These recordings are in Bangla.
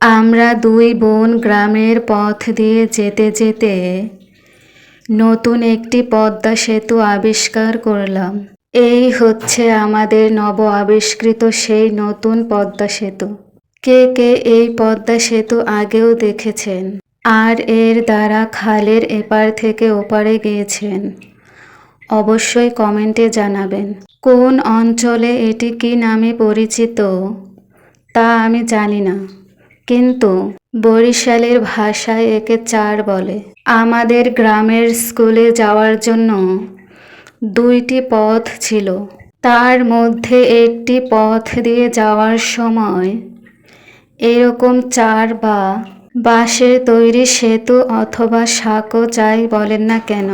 আমরা দুই বোন গ্রামের পথ দিয়ে যেতে যেতে নতুন একটি পদ্মা সেতু আবিষ্কার করলাম। এই হচ্ছে আমাদের নব আবিষ্কৃত সেই নতুন পদ্মা সেতু। কে কে এই পদ্মা সেতু আগেও দেখেছেন? আর এর দ্বারা খালের এপার থেকে ওপারে গিয়েছেন? অবশ্যই কমেন্টে জানাবেন। কোন অঞ্চলে এটি কি নামে পরিচিত? তা আমি জানি না। কিন্তু বরিশালের ভাষায় একে চার বলে। আমাদের গ্রামের স্কুলে যাওয়ার জন্য দুইটি পথ ছিল। তার মধ্যে একটি পথ দিয়ে যাওয়ার সময় এরকম চার বা বাঁশের তৈরি সেতু অথবা সাঁকো যাই বলেন না কেন,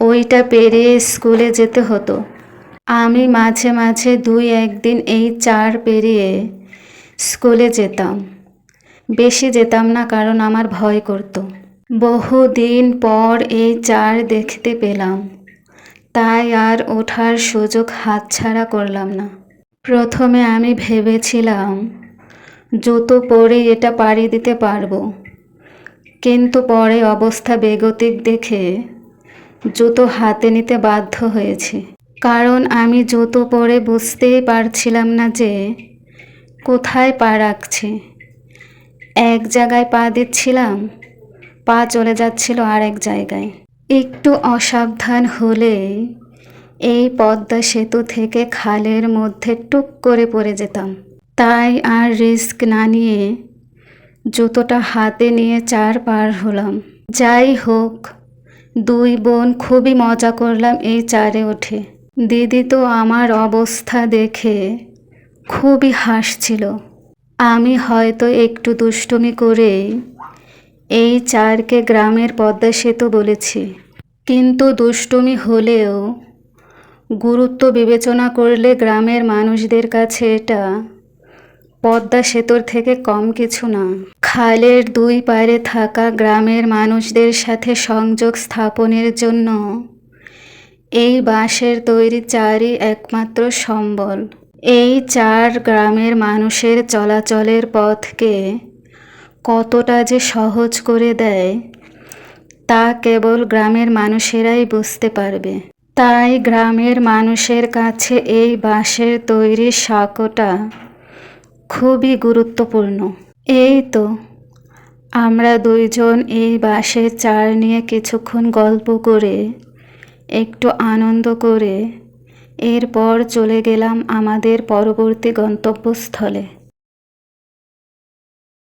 ওইটা পেরিয়ে স্কুলে যেতে হতো। আমি মাঝে মাঝে দুই একদিন এই চার পেরিয়ে স্কুলে যেতাম। বেশি যেতাম না, কারণ আমার ভয় করতো। বহুদিন পর এই চার দেখতে পেলাম। তাই আর ওঠার সুযোগ হাতছাড়া করলাম না। প্রথমে আমি ভেবেছিলাম, জুতো পরে এটা পাড়ি দিতে পারব। কিন্তু পরে অবস্থা বেগতিক দেখে জুতো হাতে নিতে বাধ্য হয়েছি। কারণ আমি জুতো পরে বুঝতেই পারছিলাম না যে কোথায় পা রাখছি। এক জায়গায় পা দিচ্ছিলাম, পা চলে যাচ্ছিল আর এক জায়গায়। একটু অসাবধান হলে এই পদ্মা সেতু থেকে খালের মধ্যে টুক করে পড়ে যেতাম। তাই আর রিস্ক না নিয়ে জুতোটা হাতে নিয়ে চার পার হলাম। যাই হোক, দুই বোন খুবই মজা করলাম এই চারে ওঠে দিদি তো আমার অবস্থা দেখে খুবই হাসছিল। আমি হয়তো একটু দুষ্টুমি করে এই চারকে গ্রামের পদ্মা সেতু বলেছি। কিন্তু দুষ্টুমি হলেও গুরুত্ব বিবেচনা করলে গ্রামের মানুষদের কাছে এটা পদ্মা সেতুর থেকে কম কিছু না। খালের দুই পারে থাকা গ্রামের মানুষদের সাথে সংযোগ স্থাপনের জন্য এই বাঁশের তৈরি চারই একমাত্র সম্বল। এই চার গ্রামের মানুষের চলাচলের পথকে কতটা যে সহজ করে দেয়, তা কেবল গ্রামের মানুষেরাই বুঝতে পারবে। তাই গ্রামের মানুষের কাছে এই বাঁশের তৈরি সাঁকোটা খুবই গুরুত্বপূর্ণ। এই তো, আমরা দুইজন এই বাঁশের চার নিয়ে কিছুক্ষণ গল্প করে, একটু আনন্দ করে এরপর চলে গেলাম আমাদের পরবর্তী গন্তব্যস্থলে।